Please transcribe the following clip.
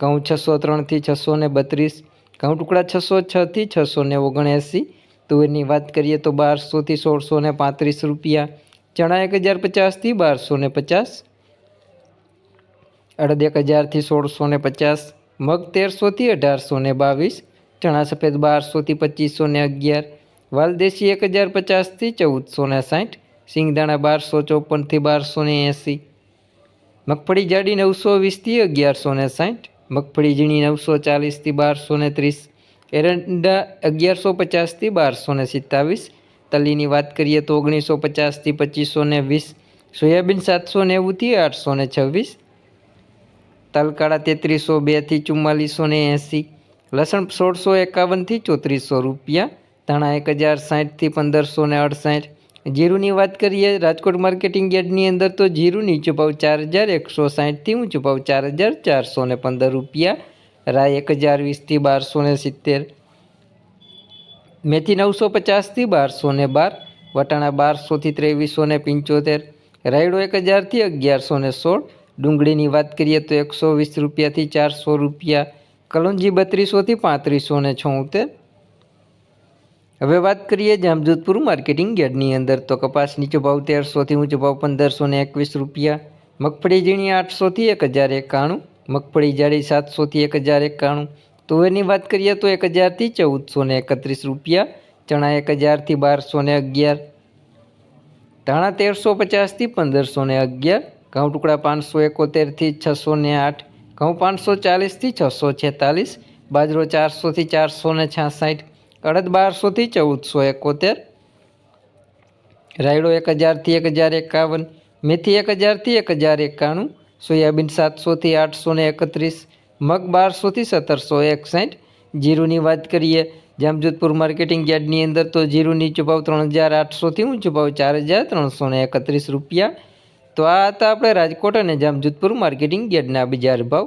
ઘઉં છસો ત્રણથી છસો ને બત્રીસ, ઘઉં ટુકડા છસો છથી છસો ને ઓગણએંસી, તુવેરની વાત કરીએ તો બારસોથી સોળસો ને પાંત્રીસ રૂપિયા, ચણા એક હજાર પચાસથી બારસો ને પચાસ અડદ એક હજારથી સોળસો ને પચાસ, મગ તેરસોથી અઢારસો ને બાવીસ, ચણા સફેદ બારસોથી પચીસો ને અગિયાર, વાલદેશી એક હજાર પચાસથી ચૌદસો ને સાઠ, સિંગદાણા બારસો ચોપનથી બારસો ને એંસી, મગફળી જાડી નવસો વીસથી અગિયારસો ને સાઠ મગફળી ઝીણી નવસો ચાલીસથી બારસો ને ત્રીસ, એરંડા અગિયારસો પચાસથી બારસો ને સિત્તાવીસ, તલીની વાત કરીએ તો ઓગણીસો પચાસથી પચીસો ને વીસ, સોયાબીન સાતસો નેવુંથી આઠસો ને છવ્વીસ, તલકાળા તેત્રીસો બેથી ચુમ્માલીસો ને એંસી, લસણ સોળસો એકાવનથી ચોત્રીસો રૂપિયા, ધાણા એક હજાર સાઠથી પંદરસો ને અડસાઠ જીરુની વાત કરીએ, રાજકોટ માર્કેટિંગ યાર્ડની અંદર તો જીરું નીચો ભાવ ચાર હજાર એકસો સાઠથી ઊંચો ભાવ ચાર હજાર ચારસો ને પંદર રૂપિયા, રાય એક હજાર વીસથી બારસો ને સિત્તેર. મેથી નવસો પચાસથી બારસો ને બાર, વટાણા બારસોથી ત્રેવીસો ને પંચોતેર, રાયડો એક હજારથી અગિયારસો ને સોળ, ડુંગળીની વાત કરીએ તો એકસો વીસ રૂપિયાથી ચારસો રૂપિયા, કલોંજી બત્રીસોથી પાંત્રીસો ને છોતેર હવે વાત કરીએ જામજોધપુર માર્કેટિંગ યાર્ડની અંદર, તો કપાસ નીચો ભાવ તેરસોથી ઊંચો ભાવ પંદરસો ને એકવીસ રૂપિયા, મગફળી ઝીણી આઠસોથી એક હજાર એકાણું, મગફળી જાડી સાતસોથી એક હજાર એકાણું તુવેરની વાત કરીએ તો એક હજારથી ચૌદસો ને એકત્રીસ રૂપિયા, ચણા એક હજારથી બારસો ને અગિયાર, ધાણા તેરસો પચાસથી પંદરસો ને અગિયાર, ઘઉં ટુકડા પાંચસો એકોતેરથી છસો ને આઠ, ઘઉં પાંચસો ચાલીસથી છસો છેતાલીસ, બાજરો ચારસોથી ચારસો ને છાસઠ અડદ બારસોથી ચૌદસો એકોતેર. રાયડો એક હજારથી એક હજાર એકાવન મેથી એક હજારથી એક હજાર એકાણું સોયાબીન સાતસોથી આઠસો ને એકત્રીસ. મગ બારસોથી સત્તરસો એકસાઠ. જીરુની વાત કરીએ, જામજોધપુર માર્કેટિંગ યાર્ડની અંદર તો જીરુની નીચો ત્રણ હજાર આઠસોથી ઊંચો ભાવ ચાર હજાર ત્રણસો ને એકત્રીસ રૂપિયા. તો આ હતા આપણે રાજકોટ અને જામજોધપુર માર્કેટિંગ યાર્ડના બજાર ભાવ.